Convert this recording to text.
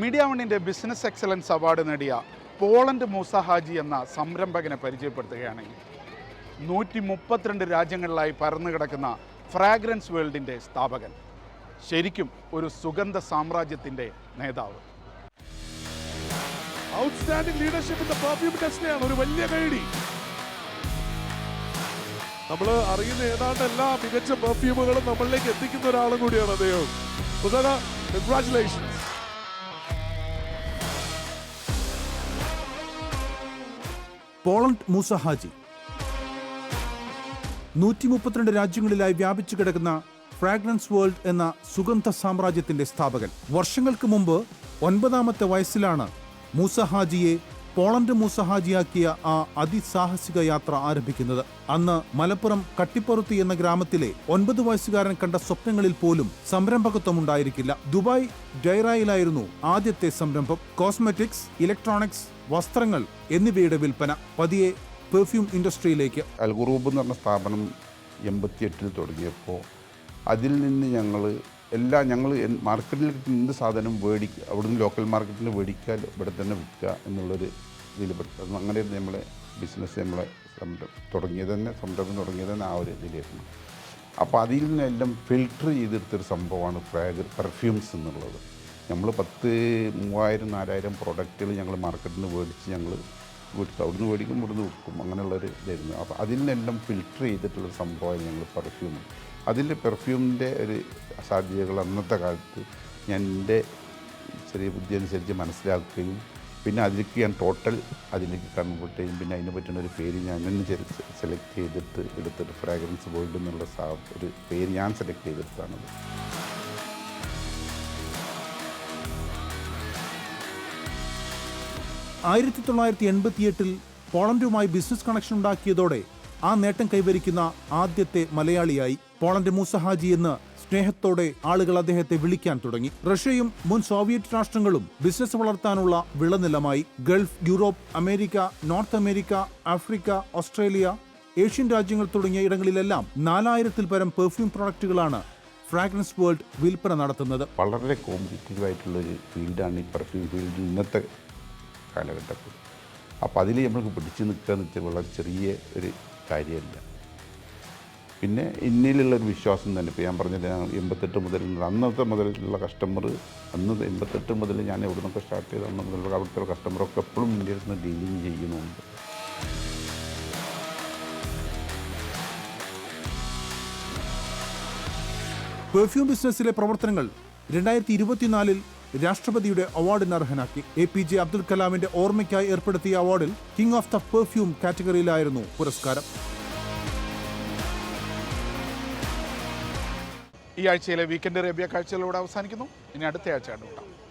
Media വണ്ണിന്റെ business excellence award നേടിയ Poland Moosa Haji എന്ന സംരംഭകനെ പരിചയപ്പെടുത്തുകയാണെങ്കിൽ നൂറ്റി മുപ്പത്തിരണ്ട് രാജ്യങ്ങളിലായി പരന്നു കിടക്കുന്ന ഫ്രാഗ്രൻസ് വേൾഡിന്റെ സ്ഥാപകൻ. ശരിക്കും ഒരു സുഗന്ധ സാമ്രാജ്യത്തിന്റെ നേതാവ്. ഔട്ട്സ്റ്റാൻഡിംഗ് പെർഫ്യൂം ഒരു വലിയ നമ്മൾ അറിയുന്ന ഏതാണ്ട് എല്ലാ മികച്ച പെർഫ്യൂമുകളും നമ്മളിലേക്ക് എത്തിക്കുന്ന ഒരാളും കൂടിയാണ് അദ്ദേഹം. Congratulations Poland Moosa Haji. നൂറ്റി മുപ്പത്തിരണ്ട് രാജ്യങ്ങളിലായി വ്യാപിച്ചു കിടക്കുന്ന ഫ്രാഗ്രൻസ് വേൾഡ് എന്ന സുഗന്ധ സാമ്രാജ്യത്തിന്റെ സ്ഥാപകൻ. വർഷങ്ങൾക്ക് മുമ്പ് ഒൻപതാമത്തെ വയസ്സിലാണ് മൂസഹാജിയെ പോളണ്ട് മൂസ ഹാജിയാക്കിയ ആ അതിസാഹസിക യാത്ര ആരംഭിക്കുന്നത്. അന്ന് മലപ്പുറം കട്ടിപ്പറുത്തി എന്ന ഗ്രാമത്തിലെ ഒൻപത് വയസ്സുകാരൻ കണ്ട സ്വപ്നങ്ങളിൽ പോലും സംരംഭകത്വം ഉണ്ടായിരിക്കില്ല ദുബായ് ഡൈറായിലായിരുന്നു ആദ്യത്തെ സംരംഭം. കോസ്മെറ്റിക്സ് ഇലക്ട്രോണിക്സ് വസ്ത്രങ്ങൾ എന്നിവയുടെ വിൽപ്പന പതിയെ പെർഫ്യൂം ഇൻഡസ്ട്രിയിലേക്ക്. അൽഗുറൂബ് എന്ന് പറഞ്ഞ സ്ഥാപനം എൺപത്തിയെട്ടിൽ തുടങ്ങിയപ്പോൾ അതിൽ നിന്ന് ഞങ്ങൾ എല്ലാ ഞങ്ങൾ മാർക്കറ്റിൽ എന്ത് സാധനം മേടിക്കുക അവിടുന്ന് ലോക്കൽ മാർക്കറ്റിൽ മേടിക്കുക ഇവിടെ തന്നെ വിൽക്കുക എന്നുള്ളൊരു ഇതിൽപ്പെട്ടു അങ്ങനെ നമ്മളെ ബിസിനസ് നമ്മളെ സംരംഭം തുടങ്ങിയത് തന്നെ സംരംഭം തുടങ്ങിയത് തന്നെ ആ ഒരു ഇതിലായിരുന്നു. അപ്പോൾ അതിൽ നിന്നെല്ലാം ഫിൽട്ടർ ചെയ്തെടുത്തൊരു സംഭവമാണ് ഫ്രാഗ് പെർഫ്യൂംസ് എന്നുള്ളത്. നമ്മൾ പത്ത് മൂവായിരം നാലായിരം പ്രൊഡക്റ്റുകൾ ഞങ്ങൾ മാർക്കറ്റിൽ നിന്ന് മേടിച്ച് ഞങ്ങൾ വീട്ടിൽ അവിടുന്ന് മേടിക്കും ഇവിടുന്ന് വിൽക്കും. അങ്ങനെയുള്ളൊരു ഇതായിരുന്നു. അപ്പോൾ അതിൽ നിന്നെല്ലാം ഫിൽട്ടർ ചെയ്തിട്ടുള്ള സംഭവമാണ് ഞങ്ങൾ പെർഫ്യൂം അതിന്റെ പെർഫ്യൂമിന്റെ ഒരു സാധ്യതകൾ അന്നത്തെ കാലത്ത് ഞാൻ എന്റെ ചെറിയ ബുദ്ധി അനുസരിച്ച് മനസ്സിലാക്കുകയും പിന്നെ അതിലേക്ക് ഞാൻ ടോട്ടൽ അതിലേക്ക് കൺവേർട്ട് ചെയ്യും. പിന്നെ അതിനെ പറ്റുന്ന ഒരു പേര് ഞാൻ തന്നെ സെലക്ട് ചെയ്തിട്ട് എടുത്തിട്ട് ഫ്രാഗ്രൻസ് വേൾഡ് എന്നുള്ള ഒരു പേര് ഞാൻ സെലക്ട് ചെയ്തെടുത്താണത് ആയിരത്തി തൊള്ളായിരത്തി എൺപത്തിയെട്ടിൽ പോളണ്ടുമായി ബിസിനസ് കണക്ഷൻ ഉണ്ടാക്കിയതോടെ ആ നേട്ടം കൈവരിക്കുന്ന ആദ്യത്തെ മലയാളിയായി പോളണ്ട് മൂസഹാജി എന്ന് സ്നേഹത്തോടെ ആളുകൾ അദ്ദേഹത്തെ വിളിക്കാൻ തുടങ്ങി. റഷ്യയും മുൻ സോവിയറ്റ് രാഷ്ട്രങ്ങളും ബിസിനസ് വളർത്താനുള്ള വിളനിലമായി Gulf Europe America North America Africa Australia Asian രാജ്യങ്ങൾ തുടങ്ങിയ ഇടങ്ങളിലെല്ലാം നാലായിരത്തിൽ പരം പെർഫ്യൂം പ്രൊഡക്റ്റുകളാണ് ഫ്രാഗ്രൻസ് വേൾഡ് വിൽപ്പന നടത്തുന്നത്. വളരെ കോമ്പറ്റീവ് ആയിട്ടുള്ള ഒരു ഫീൽഡാണ് ഈ പെർഫ്യൂം ഫീൽഡ് ഇന്നത്തെ കാലഘട്ടത്തിൽ. അപ്പോൾ അതിൽ നമ്മൾക്ക് പിടിച്ചു നിൽക്കുക എന്ന് ചെറിയ ഒരു കാര്യമല്ല. പിന്നെ ഇന്നിലുള്ളൊരു വിശ്വാസം തന്നെ ഇപ്പോൾ ഞാൻ പറഞ്ഞത് എൺപത്തെട്ട് മുതൽ അന്നത്തെ മുതലുള്ള കസ്റ്റമർ അന്ന് എൺപത്തെട്ട് മുതൽ ഞാൻ എവിടെ നിന്നൊക്കെ സ്റ്റാർട്ട് ചെയ്ത അന്ന് മുതലുള്ള അവിടുത്തെ കസ്റ്റമറൊക്കെ എപ്പോഴും എന്റെ അടുത്ത് ഡീലിങ് ചെയ്യുന്നുണ്ട്. പെർഫ്യൂം ബിസിനസ്സിലെ പ്രവർത്തനങ്ങൾ രണ്ടായിരത്തി ഇരുപത്തിനാലിൽ രാഷ്ട്രപതിയുടെ അവാർഡിന് അർഹനാക്കി എ പി ജെ അബ്ദുൽ കലാമിന്റെ ഓർമ്മയ്ക്കായി ഏർപ്പെടുത്തിയ അവാർഡിൽ കിങ് ഓഫ് ദ പെർഫ്യൂം കാറ്റഗറിയിലായിരുന്നു പുരസ്കാരം. ഈ ആഴ്ചയിലെ വീക്കെൻഡ് അറേബ്യ കാഴ്ചകളിലൂടെ അവസാനിക്കുന്നു. ഇനി അടുത്ത ആഴ്ച കണ്ടുമുട്ടാം.